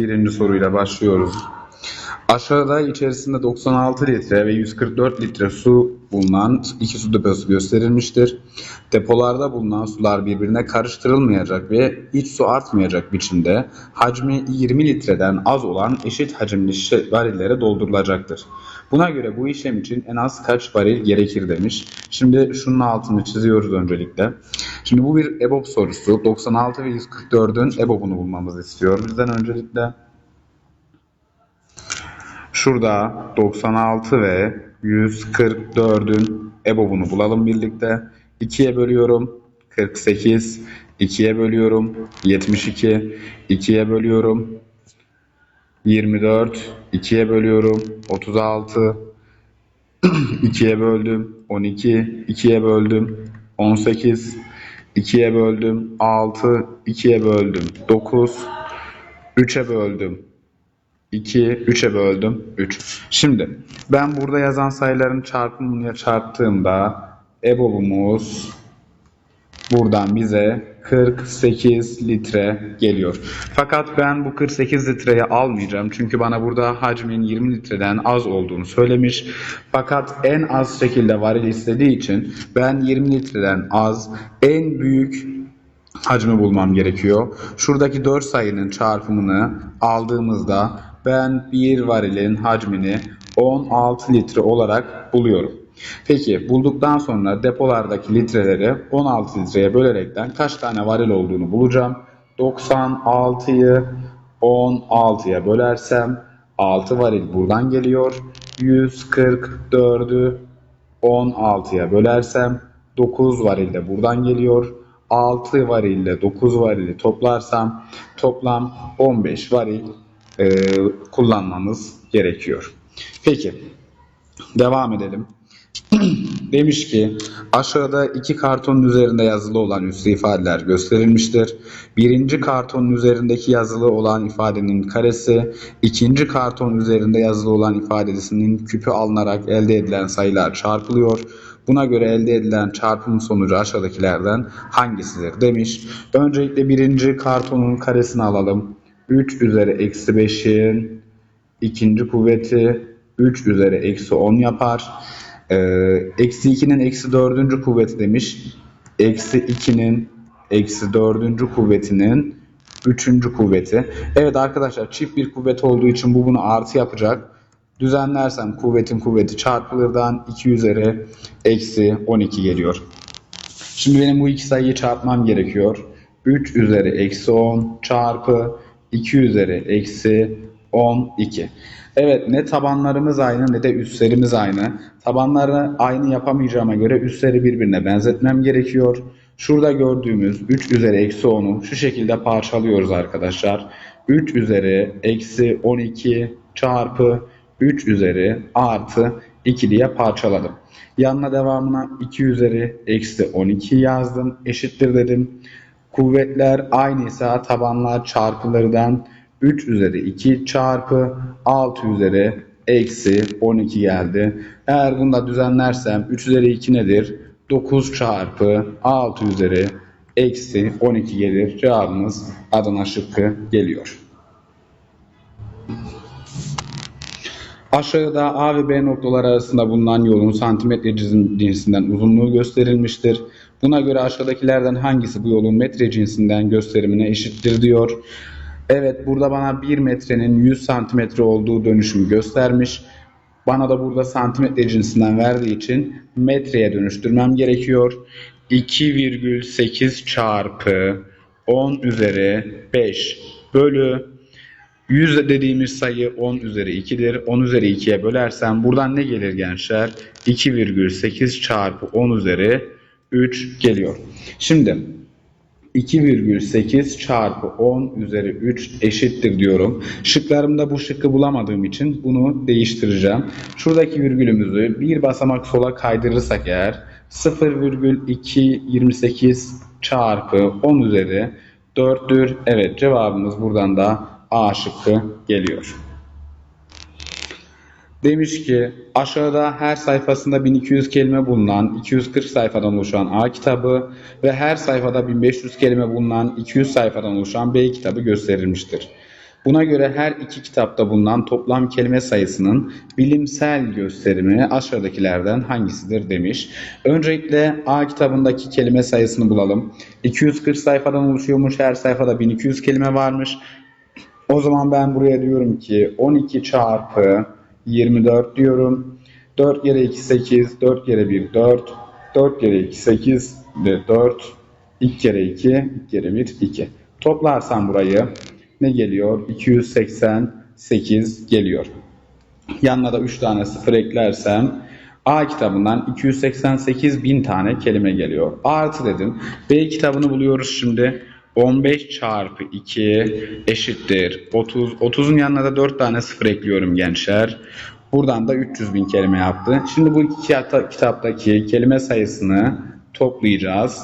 Birinci soruyla başlıyoruz. Aşağıda içerisinde 96 litre ve 144 litre su bulunan iki su deposu gösterilmiştir. Depolarda bulunan sular birbirine karıştırılmayacak ve iç su artmayacak biçimde hacmi 20 litreden az olan eşit hacimli şişe varillere doldurulacaktır. Buna göre bu işlem için en az kaç varil gerekir demiş. Şimdi şunun altını çiziyoruz öncelikle. Şimdi bu bir EBOB sorusu. 96 ve 144'ün EBOB'unu bulmamızı istiyor bizden öncelikle. Şurada 96 ve 144'ün EBOB'unu bulalım birlikte. 2'ye bölüyorum 48, 2'ye bölüyorum 72, 2'ye bölüyorum 24, 2'ye bölüyorum. 36, 2'ye böldüm. 12, 2'ye böldüm. 18, 2'ye böldüm. 6, 2'ye böldüm. 9, 3'e böldüm. 2, 3'e böldüm. 3. Şimdi ben burada yazan sayıların çarpımını çarptığımda EBOB'umuz buradan bize 48 litre geliyor. Fakat ben bu 48 litreyi almayacağım. Çünkü bana burada hacmin 20 litreden az olduğunu söylemiş. Fakat en az şekilde varil istediği için ben 20 litreden az en büyük hacmi bulmam gerekiyor. Şuradaki 4 sayının çarpımını aldığımızda ben bir varilin hacmini 16 litre olarak buluyorum. Peki bulduktan sonra depolardaki litreleri 16 litreye bölerekten kaç tane varil olduğunu bulacağım. 96'yı 16'ya bölersem 6 varil buradan geliyor. 144'ü 16'ya bölersem 9 varil de buradan geliyor. 6 varille 9 varili toplarsam toplam 15 varil e, kullanmamız gerekiyor. Peki devam edelim. Demiş ki aşağıda iki kartonun üzerinde yazılı olan üslü ifadeler gösterilmiştir. Birinci kartonun üzerindeki yazılı olan ifadenin karesi, ikinci karton üzerinde yazılı olan ifadesinin küpü alınarak elde edilen sayılar çarpılıyor. Buna göre elde edilen çarpım sonucu aşağıdakilerden hangisidir demiş. Öncelikle birinci kartonun karesini alalım. 3 üzeri eksi 5'in ikinci kuvveti 3 üzeri eksi 10 yapar. Ee, eksi 2'nin eksi 4. kuvveti demiş. Eksi 2'nin eksi 4. kuvvetinin 3. kuvveti. Evet arkadaşlar çift bir kuvvet olduğu için bu bunu artı yapacak. Düzenlersem kuvvetin kuvveti çarpılırdan 2 üzeri eksi 12 geliyor. Şimdi benim bu iki sayıyı çarpmam gerekiyor. 3 üzeri eksi 10 çarpı 2 üzeri eksi 12. Evet ne tabanlarımız aynı ne de üstlerimiz aynı. Tabanları aynı yapamayacağıma göre üstleri birbirine benzetmem gerekiyor. Şurada gördüğümüz 3 üzeri eksi 10'u şu şekilde parçalıyoruz arkadaşlar. 3 üzeri eksi 12 çarpı 3 üzeri artı 2 diye parçaladım. Yanına devamına 2 üzeri eksi 12 yazdım. Eşittir dedim. Kuvvetler aynıysa tabanlar çarpılardan 3 üzeri 2 çarpı 6 üzeri eksi 12 geldi. Eğer bunu da düzenlersem 3 üzeri 2 nedir? 9 çarpı 6 üzeri eksi 12 gelir. Cevabımız Adana şıkkı geliyor. Aşağıda A ve B noktaları arasında bulunan yolun santimetre cinsinden uzunluğu gösterilmiştir. Buna göre aşağıdakilerden hangisi bu yolun metre cinsinden gösterimine eşittir diyor. Evet burada bana 1 metrenin 100 santimetre olduğu dönüşümü göstermiş. Bana da burada santimetre cinsinden verdiği için metreye dönüştürmem gerekiyor. 2,8 çarpı 10 üzeri 5 bölü 100 dediğimiz sayı 10 üzeri 2'dir. 10 üzeri 2'ye bölersem buradan ne gelir gençler? 2,8 çarpı 10 üzeri 3 geliyor. Şimdi 2,8 çarpı 10 üzeri 3 eşittir diyorum. Şıklarımda bu şıkkı bulamadığım için bunu değiştireceğim. Şuradaki virgülümüzü bir basamak sola kaydırırsak eğer 0,228 çarpı 10 üzeri 4'tür. Evet cevabımız buradan da A şıkkı geliyor. Demiş ki aşağıda her sayfasında 1200 kelime bulunan 240 sayfadan oluşan A kitabı ve her sayfada 1500 kelime bulunan 200 sayfadan oluşan B kitabı gösterilmiştir. Buna göre her iki kitapta bulunan toplam kelime sayısının bilimsel gösterimi aşağıdakilerden hangisidir demiş. Öncelikle A kitabındaki kelime sayısını bulalım. 240 sayfadan oluşuyormuş. Her sayfada 1200 kelime varmış. O zaman ben buraya diyorum ki 12 çarpı 24 diyorum. 4 kere 2 8, 4 kere 1 4, 4 kere 2 8 ve 4, 2 kere 2, 2 kere 1 2. Toplarsam burayı ne geliyor? 288 geliyor. Yanına da 3 tane sıfır eklersem A kitabından 288 bin tane kelime geliyor. Artı dedim. B kitabını buluyoruz şimdi. 15 çarpı 2 eşittir 30. 30'un yanına da 4 tane sıfır ekliyorum gençler. Buradan da 300 bin kelime yaptı. Şimdi bu iki kitaptaki kelime sayısını toplayacağız.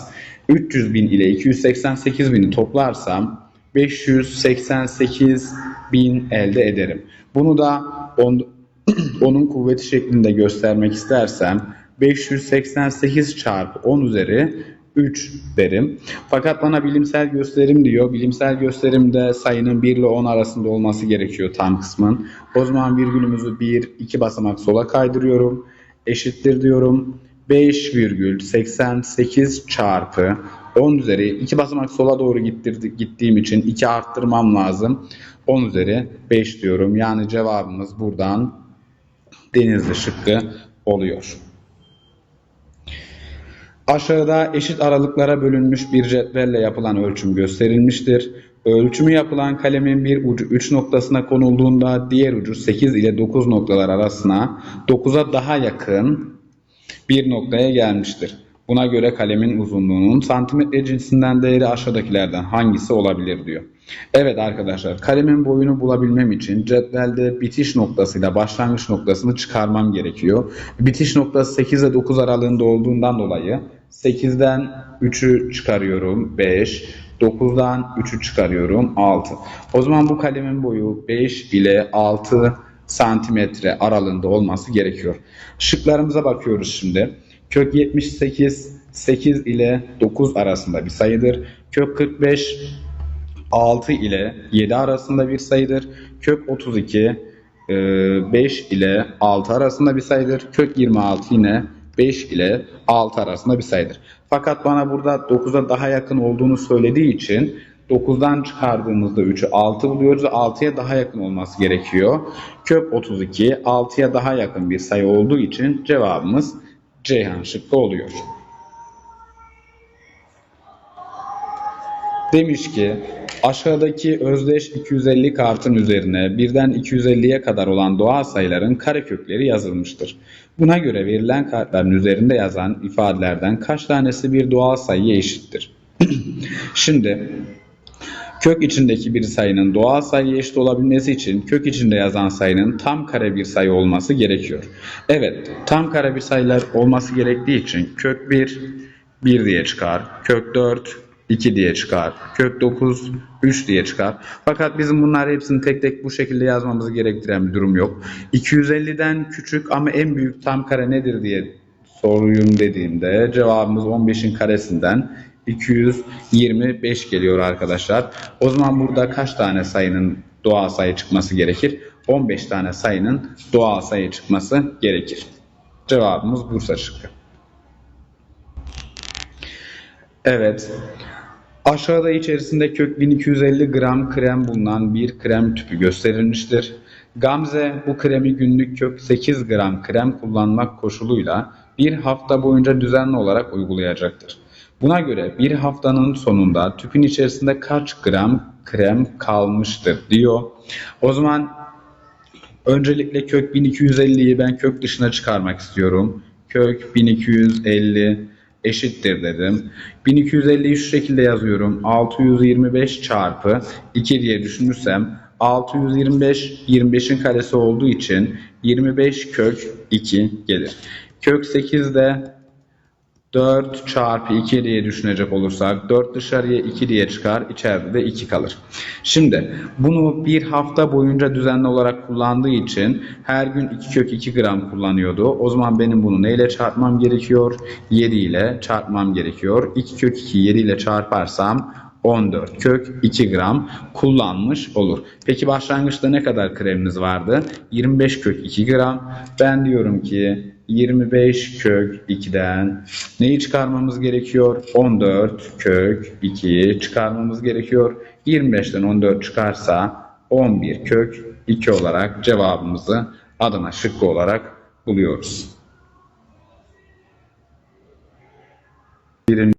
300 bin ile 288 bini toplarsam 588 bin elde ederim. Bunu da on, onun kuvveti şeklinde göstermek istersem 588 çarpı 10 üzeri 3 derim. Fakat bana bilimsel gösterim diyor. Bilimsel gösterimde sayının 1 ile 10 arasında olması gerekiyor tam kısmın. O zaman virgülümüzü 1, 2 basamak sola kaydırıyorum. Eşittir diyorum. 5,88 çarpı 10 üzeri 2 basamak sola doğru gittirdi, gittiğim için 2 arttırmam lazım. 10 üzeri 5 diyorum. Yani cevabımız buradan denizli şıkkı oluyor. Aşağıda eşit aralıklara bölünmüş bir cetvelle yapılan ölçüm gösterilmiştir. Ölçümü yapılan kalemin bir ucu 3 noktasına konulduğunda diğer ucu 8 ile 9 noktalar arasına 9'a daha yakın bir noktaya gelmiştir. Buna göre kalemin uzunluğunun santimetre cinsinden değeri aşağıdakilerden hangisi olabilir diyor. Evet arkadaşlar kalemin boyunu bulabilmem için cetvelde bitiş noktasıyla başlangıç noktasını çıkarmam gerekiyor. Bitiş noktası 8 ile 9 aralığında olduğundan dolayı 8'den 3'ü çıkarıyorum 5, 9'dan 3'ü çıkarıyorum 6. O zaman bu kalemin boyu 5 ile 6 santimetre aralığında olması gerekiyor. Şıklarımıza bakıyoruz şimdi. Kök 78 8 ile 9 arasında bir sayıdır. Kök 45 6 ile 7 arasında bir sayıdır. Kök 32 5 e, ile 6 arasında bir sayıdır. Kök 26 yine 5 ile 6 arasında bir sayıdır. Fakat bana burada 9'a daha yakın olduğunu söylediği için 9'dan çıkardığımızda 3'ü 6 buluyoruz. 6'ya daha yakın olması gerekiyor. Kök 32 6'ya daha yakın bir sayı olduğu için cevabımız Ceyhan şıkkı oluyor. Demiş ki aşağıdaki özdeş 250 kartın üzerine birden 250'ye kadar olan doğal sayıların karekökleri yazılmıştır. Buna göre verilen kartların üzerinde yazan ifadelerden kaç tanesi bir doğal sayıya eşittir? Şimdi kök içindeki bir sayının doğal sayıya eşit olabilmesi için kök içinde yazan sayının tam kare bir sayı olması gerekiyor. Evet, tam kare bir sayılar olması gerektiği için kök 1 1 diye çıkar. Kök 4 2 diye çıkar. Kök 9 3 diye çıkar. Fakat bizim bunlar hepsini tek tek bu şekilde yazmamızı gerektiren bir durum yok. 250'den küçük ama en büyük tam kare nedir diye soruyum dediğimde cevabımız 15'in karesinden 225 geliyor arkadaşlar. O zaman burada kaç tane sayının doğal sayı çıkması gerekir? 15 tane sayının doğal sayı çıkması gerekir. Cevabımız Bursa şıkkı. Evet. Aşağıda içerisinde kök 1250 gram krem bulunan bir krem tüpü gösterilmiştir. Gamze bu kremi günlük kök 8 gram krem kullanmak koşuluyla bir hafta boyunca düzenli olarak uygulayacaktır. Buna göre bir haftanın sonunda tüpün içerisinde kaç gram krem kalmıştır diyor. O zaman öncelikle kök 1250'yi ben kök dışına çıkarmak istiyorum. Kök 1250 eşittir dedim. 1250'yi şu şekilde yazıyorum. 625 çarpı 2 diye düşünürsem 625 25'in karesi olduğu için 25 kök 2 gelir. Kök 8 de 4 çarpı 2 diye düşünecek olursak 4 dışarıya 2 diye çıkar. içeride de 2 kalır. Şimdi bunu bir hafta boyunca düzenli olarak kullandığı için her gün 2 kök 2 gram kullanıyordu. O zaman benim bunu neyle çarpmam gerekiyor? 7 ile çarpmam gerekiyor. 2 kök 2 7 ile çarparsam 14 kök 2 gram kullanmış olur. Peki başlangıçta ne kadar kremimiz vardı? 25 kök 2 gram. Ben diyorum ki 25 kök 2'den neyi çıkarmamız gerekiyor? 14 kök 2'yi çıkarmamız gerekiyor. 25'ten 14 çıkarsa 11 kök 2 olarak cevabımızı Adana şıkkı olarak buluyoruz. Birinci